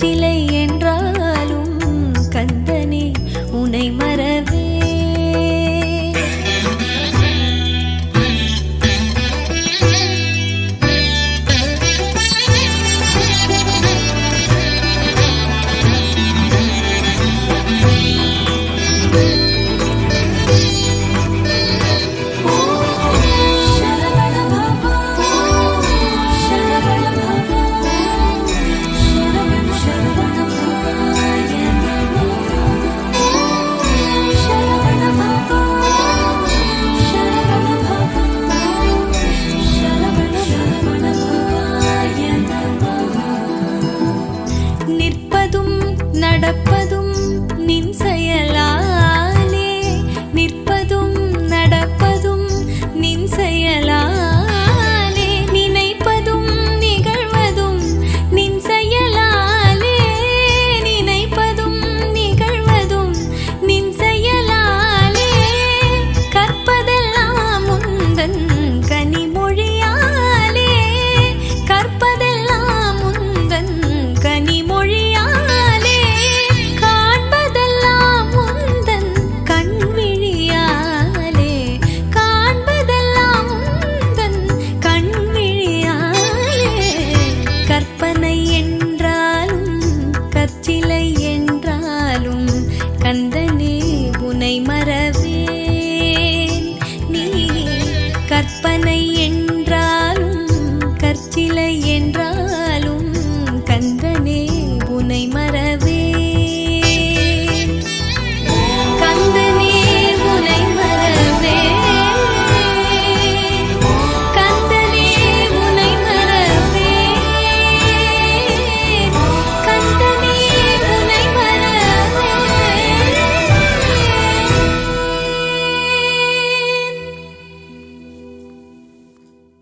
ചിലയിൽ நிற்பதும் நடப்பதும் நின் செயலாலே நிற்பதும் மறவேன். நீ கற்பனை